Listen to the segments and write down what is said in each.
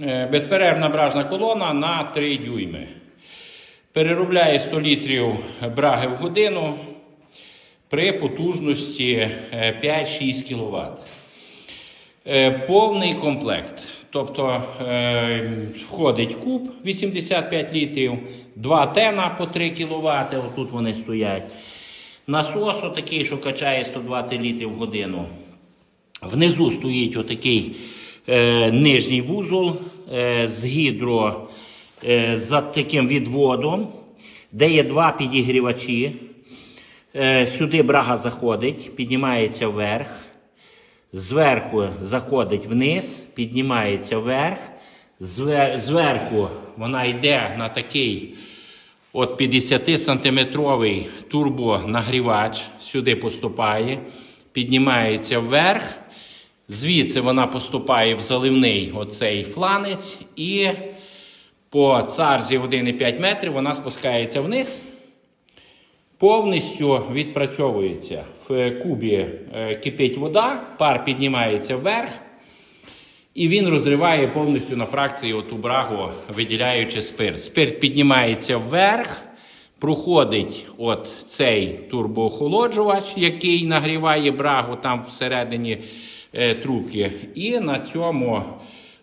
Е, Безперервна бражна колона на 3 дюйми. Переробляє 100 літрів браги в годину при потужності е, 5-6 кВт. Е, Повний комплект. Тобто е, входить куб 85 літрів, два тена по 3 кВт, отут вони стоять. Насос отакий, що качає 120 літрів в годину. Внизу стоїть отакий е, нижній вузол е, з гідро е, за таким відводом, де є два підігрівачі. Е, сюди брага заходить, піднімається вверх. Зверху заходить вниз, піднімається вверх. Зверху вона йде на такий от 50 сантиметровий турбонагрівач, сюди поступає, піднімається вверх. Звідси вона поступає в заливний оцей фланець, і по царзі 1,5 метрів вона спускається вниз повністю відпрацьовується. В кубі е, кипить вода, пар піднімається вверх, і він розриває повністю на фракції оту брагу, виділяючи спирт. Спирт піднімається вверх, проходить от цей турбоохолоджувач, який нагріває брагу там всередині трубки. І на цьому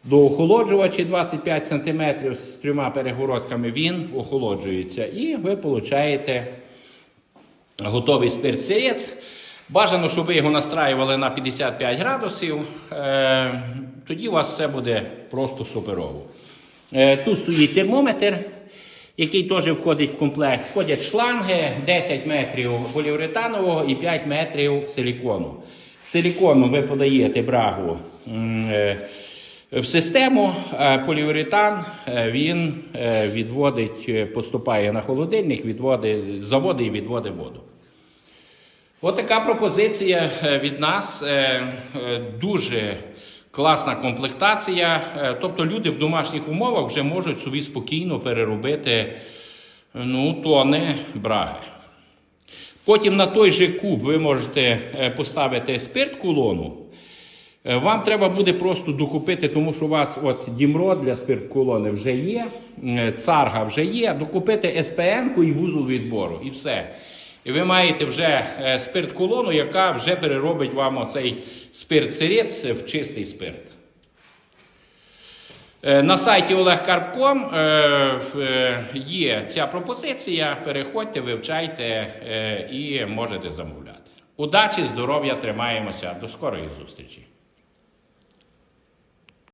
доохолоджувачі 25 см з трьома перегородками він охолоджується. І ви получаєте готовий спирт-сирець. Бажано, щоб ви його настраювали на 55 градусів. Е, тоді у вас все буде просто суперово. Е, тут стоїть термометр, який теж входить в комплект. Входять шланги 10 метрів поліуретанового і 5 метрів силікону. Силікону ви подаєте брагу е, в систему, а поліуретан е, він е, відводить, е, поступає на холодильник, відводить, заводить і відводить воду. От така пропозиція е, від нас. е, е, Дуже класна комплектація. Е, Тобто люди в домашніх умовах вже можуть собі спокійно переробити ну, тони браги. Потім на той же куб ви можете е, поставити спирт колону. Е, Вам треба буде просто докупити, тому що у вас от дімро для спирт-колони вже є, е, царга вже є, докупити СПН-ку і вузол відбору, і все. І ви маєте вже е, спирт-колону, яка вже переробить вам оцей спирт-сирець в чистий спирт. Е, На сайті olegkarp.com е, е, є ця пропозиція. Переходьте, вивчайте і можете замовляти. Удачі, здоров'я, тримаємося. До скорої зустрічі!